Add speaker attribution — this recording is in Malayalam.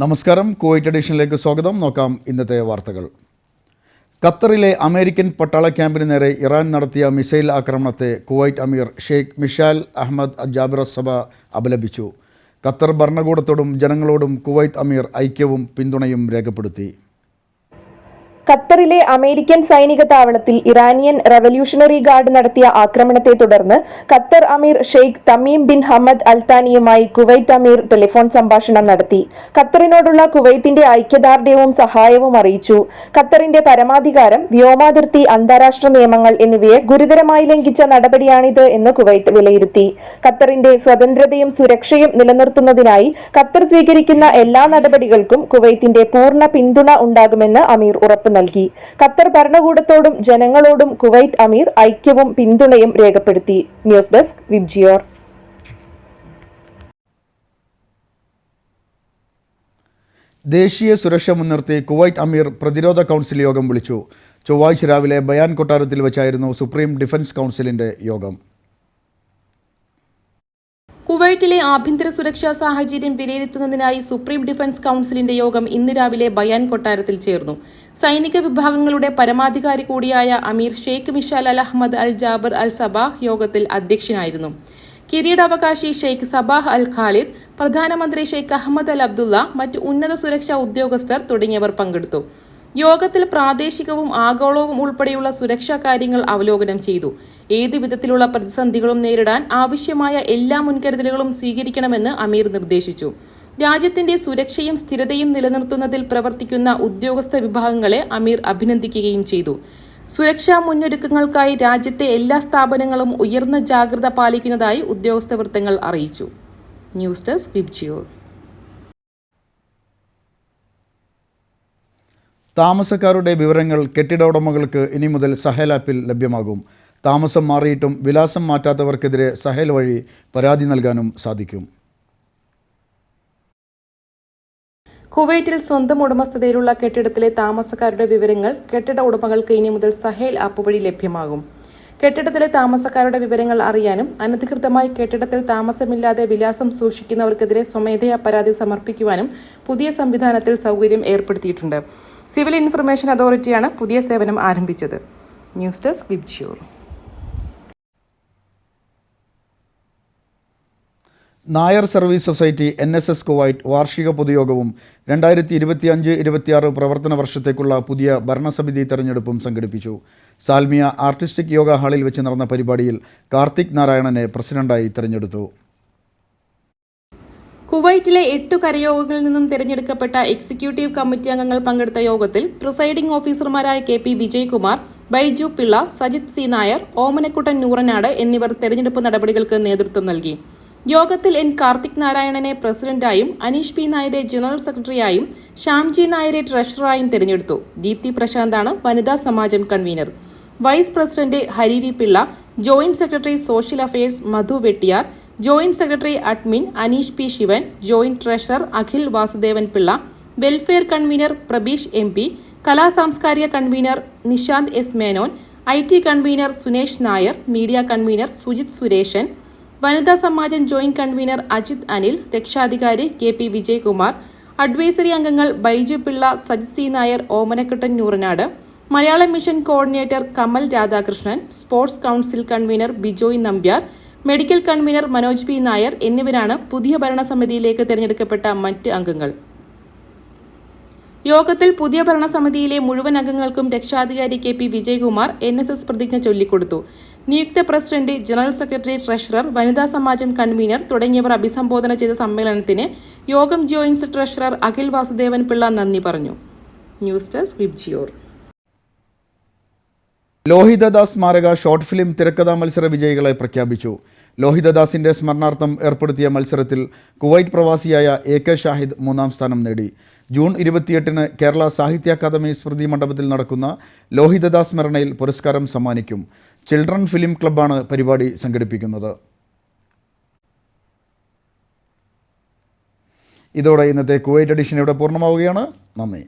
Speaker 1: നമസ്കാരം. കുവൈറ്റ് എഡിഷനിലേക്ക് സ്വാഗതം. നോക്കാം ഇന്നത്തെ വാർത്തകൾ. ഖത്തറിലെ അമേരിക്കൻ പട്ടാള ക്യാമ്പിന് നേരെ ഇറാൻ നടത്തിയ മിസൈൽ ആക്രമണത്തെ കുവൈറ്റ് അമീർ Sheikh Mishal Ahmad Jaber Sabah അപലപിച്ചു. ഖത്തർ ഭരണകൂടത്തോടും ജനങ്ങളോടും കുവൈത്ത് അമീർ ഐക്യവും പിന്തുണയും രേഖപ്പെടുത്തി.
Speaker 2: ഖത്തറിലെ അമേരിക്കൻ സൈനിക താവളത്തിൽ ഇറാനിയൻ റവല്യൂഷണറി ഗാർഡ് നടത്തിയ ആക്രമണത്തെ തുടർന്ന് ഖത്തർ അമീർ ഷെയ്ഖ് തമീം ബിൻ ഹമ്മദ് അൽത്താനിയുമായി കുവൈറ്റ് അമീർ ടെലിഫോൺ സംഭാഷണം നടത്തി. ഖത്തറിനോടുള്ള കുവൈത്തിന്റെ ഐക്യദാർഢ്യവും സഹായവും അറിയിച്ചു. ഖത്തറിന്റെ പരമാധികാരം വ്യോമാതിർത്തി അന്താരാഷ്ട്ര നിയമങ്ങൾ എന്നിവയെ ഗുരുതരമായി ലംഘിച്ച നടപടിയാണിത് എന്ന് കുവൈത്ത് വിലയിരുത്തി. ഖത്തറിന്റെ സ്വതന്ത്രതയും സുരക്ഷയും നിലനിർത്തുന്നതിനായി ഖത്തർ സ്വീകരിക്കുന്ന എല്ലാ നടപടികൾക്കും കുവൈത്തിന്റെ പൂർണ പിന്തുണ ഉണ്ടാകുമെന്ന് അമീർ ഉറപ്പു നൽകി. ഖത്തർ ഭരണകൂടത്തോടും ജനങ്ങളോടും കുവൈറ്റ് അമീർ ഐക്യവും പിന്തുണയും രേഖപ്പെടുത്തി. News desk vibgyor.
Speaker 1: ദേശീയ സുരക്ഷ മുൻനിർത്തി കുവൈറ്റ് അമീർ പ്രതിരോധ കൗൺസിൽ യോഗം വിളിച്ചു. ചൊവ്വാഴ്ച രാവിലെ ബയാൻ കൊട്ടാരത്തിൽ വെച്ചായിരുന്നു സുപ്രീം ഡിഫൻസ് കൗൺസിലിന്റെ യോഗം.
Speaker 3: കുവൈറ്റിലെ ആഭ്യന്തര സുരക്ഷാ സാഹചര്യം വിലയിരുത്തുന്നതിനായി സുപ്രീം ഡിഫൻസ് കൌൺസിലിന്റെ യോഗം ഇന്ന് രാവിലെ ബയാൻ കൊട്ടാരത്തിൽ ചേർന്നു. സൈനിക വിഭാഗങ്ങളുടെ പരമാധികാരി കൂടിയായ Amir Sheikh Mishal Al Ahmad Al Jaber Al Sabah യോഗത്തിൽ അധ്യക്ഷനായിരുന്നു. കിരീടാവകാശി ഷെയ്ഖ് സബാഹ് അൽ ഖാലിദ് പ്രധാനമന്ത്രി ഷെയ്ഖ് അഹമ്മദ് അൽ അബ്ദുള്ള മറ്റ് ഉന്നത സുരക്ഷാ ഉദ്യോഗസ്ഥർ തുടങ്ങിയവർ പങ്കെടുത്തു. യോഗത്തിൽ പ്രാദേശികവും ആഗോളവും ഉൾപ്പെടെയുള്ള സുരക്ഷാ കാര്യങ്ങൾ അവലോകനം ചെയ്തു. ഏത് വിധത്തിലുള്ള പ്രതിസന്ധികളും നേരിടാൻ ആവശ്യമായ എല്ലാ മുൻകരുതലുകളും സ്വീകരിക്കണമെന്ന് അമീർ നിർദ്ദേശിച്ചു. രാജ്യത്തിന്റെ സുരക്ഷയും സ്ഥിരതയും നിലനിർത്തുന്നതിൽ പ്രവർത്തിക്കുന്ന ഉദ്യോഗസ്ഥ വിഭാഗങ്ങളെ അമീർ അഭിനന്ദിക്കുകയും ചെയ്തു. സുരക്ഷാ മുന്നൊരുക്കങ്ങൾക്കായി രാജ്യത്തെ എല്ലാ സ്ഥാപനങ്ങളും ഉയർന്ന ജാഗ്രത പാലിക്കുന്നതായി ഉദ്യോഗസ്ഥ വൃത്തങ്ങൾ അറിയിച്ചു. ന്യൂസ് ഡെസ്ക് വിബ്ജിയോർ
Speaker 1: താമസക്കാരുടെ വിവരങ്ങൾ കെട്ടിട ഉടമകൾക്ക് ഇനി മുതൽ സഹേൽ ആപ്പിൽ ലഭ്യമാകും. താമസം മാറിയിട്ടും വിലാസം മാറ്റാത്തവർക്കെതിരെ സഹേൽ വഴി പരാതി നൽകാനും സാധിക്കും.
Speaker 3: കുവൈറ്റിൽ സ്വന്തം ഉടമസ്ഥതയിലുള്ള കെട്ടിടത്തിലെ താമസക്കാരുടെ വിവരങ്ങൾ കെട്ടിട ഉടമകൾക്ക് ഇനി മുതൽ സഹേൽ ആപ്പ് വഴി ലഭ്യമാകും. കെട്ടിടത്തിലെ താമസക്കാരുടെ വിവരങ്ങൾ അറിയാനും അനധികൃതമായി കെട്ടിടത്തിൽ താമസമില്ലാതെ വിലാസം സൂക്ഷിക്കുന്നവർക്കെതിരെ സ്വമേധയാ പരാതി സമർപ്പിക്കുവാനും പുതിയ സംവിധാനത്തിൽ സൗകര്യം ഏർപ്പെടുത്തിയിട്ടുണ്ട്. സിവിൽ ഇൻഫർമേഷൻ അതോറിറ്റിയാണ് പുതിയ സേവനം ആരംഭിച്ചത്. News desk Vibgyor
Speaker 1: Nair service society N S S Kuwait വാർഷിക പൊതുയോഗവും രണ്ടായിരത്തി ഇരുപത്തിയഞ്ച് ഇരുപത്തിയാറ് പ്രവർത്തന വർഷത്തേക്കുള്ള പുതിയ ഭരണസമിതി തെരഞ്ഞെടുപ്പും സംഘടിപ്പിച്ചു. സാൽമിയ ആർട്ടിസ്റ്റിക് യോഗ ഹാളിൽ വെച്ച് നടന്ന പരിപാടിയിൽ കാർത്തിക് നാരായണനെ പ്രസിഡന്റായി തെരഞ്ഞെടുത്തു.
Speaker 3: കുവൈറ്റിലെ എട്ടു കരയോഗങ്ങളിൽ നിന്നും തിരഞ്ഞെടുക്കപ്പെട്ട എക്സിക്യൂട്ടീവ് കമ്മിറ്റി അംഗങ്ങൾ പങ്കെടുത്ത യോഗത്തിൽ പ്രിസൈഡിംഗ് ഓഫീസർമാരായ K P Vijaykumar Baiju Pillai Sajith C Nair Omanakuttan Noornad എന്നിവർ തെരഞ്ഞെടുപ്പ് നടപടികൾക്ക് നേതൃത്വം നൽകി. യോഗത്തിൽ എൻ കാർത്തിക് നാരായണനെ പ്രസിഡന്റായും അനീഷ് പി നായരെ ജനറൽ സെക്രട്ടറിയായും ശ്യാംജി നായരെ ട്രഷററായും തെരഞ്ഞെടുത്തു. ദീപ്തി പ്രശാന്താണ് വനിതാ സമാജം convener. Vice president Hari V Pillai joint secretary social affairs Madhu Vettiyar joint secretary admin Aneesh P Sivan joint treasurer Akhil Vasudevan Pillai welfare convener Prabeesh M P കലാ സാംസ്കാരിക convener Nishanth S Menon I T convener Sunesh Nair media convener Sujith Sureshan വനിതാ സമാജം ജോയിന്റ് കൺവീനർ അജിത് അനിൽ രക്ഷാധികാരി കെ പി വിജയകുമാർ അഡ്വൈസറി അംഗങ്ങൾ Baiju Pillai Sajith C Nair Omanakuttan Noornad Malayalam mission coordinator Kamal Radhakrishnan sports council convener Bijoy Nambiar medical convener Manoj P. Nair എന്നിവരാണ് പുതിയ ഭരണസമിതിയിലേക്ക് തിരഞ്ഞെടുക്കപ്പെട്ട മറ്റ് അംഗങ്ങൾ. യോഗത്തിൽ പുതിയ ഭരണസമിതിയിലെ മുഴുവൻ അംഗങ്ങൾക്കും രക്ഷാധികാരി K. P. Vijayakumar N. S. S. പ്രതിജ്ഞ ചൊല്ലിക്കൊടുത്തു. നിയുക്ത പ്രസിഡന്റ് ജനറൽ സെക്രട്ടറി ട്രഷറർ വനിതാ സമാജം കൺവീനർ തുടങ്ങിയവർ അഭിസംബോധന ചെയ്ത സമ്മേളനത്തിന് യോഗം ജോയിന്റ് ട്രഷറർ അഖിൽ വാസുദേവൻ പിള്ള നന്ദി പറഞ്ഞു. News desk VIBGYOR.
Speaker 1: ലോഹിതദാസ് സ്മാരക ഷോർട്ട് ഫിലിം തിരക്കഥാ മത്സര വിജയികളെ പ്രഖ്യാപിച്ചു. ലോഹിതദാസിന്റെ സ്മരണാർത്ഥം ഏർപ്പെടുത്തിയ മത്സരത്തിൽ കുവൈറ്റ് പ്രവാസിയായ എ കെ ഷാഹിദ് മൂന്നാം സ്ഥാനം നേടി. ജൂൺ ഇരുപത്തിയെട്ടിന് കേരള സാഹിത്യ അക്കാദമി സ്മൃതി മണ്ഡപത്തിൽ നടക്കുന്ന ലോഹിതദാസ് സ്മരണയിൽ പുരസ്കാരം സമ്മാനിക്കും. ചിൽഡ്രൻ ഫിലിം ക്ലബ്ബാണ് പരിപാടി സംഘടിപ്പിക്കുന്നത്. ഇതോടെ ഇന്നത്തെ കുവൈറ്റ് എഡിഷൻ ഇവിടെ പൂർണമാവുകയാണ്. നന്ദി.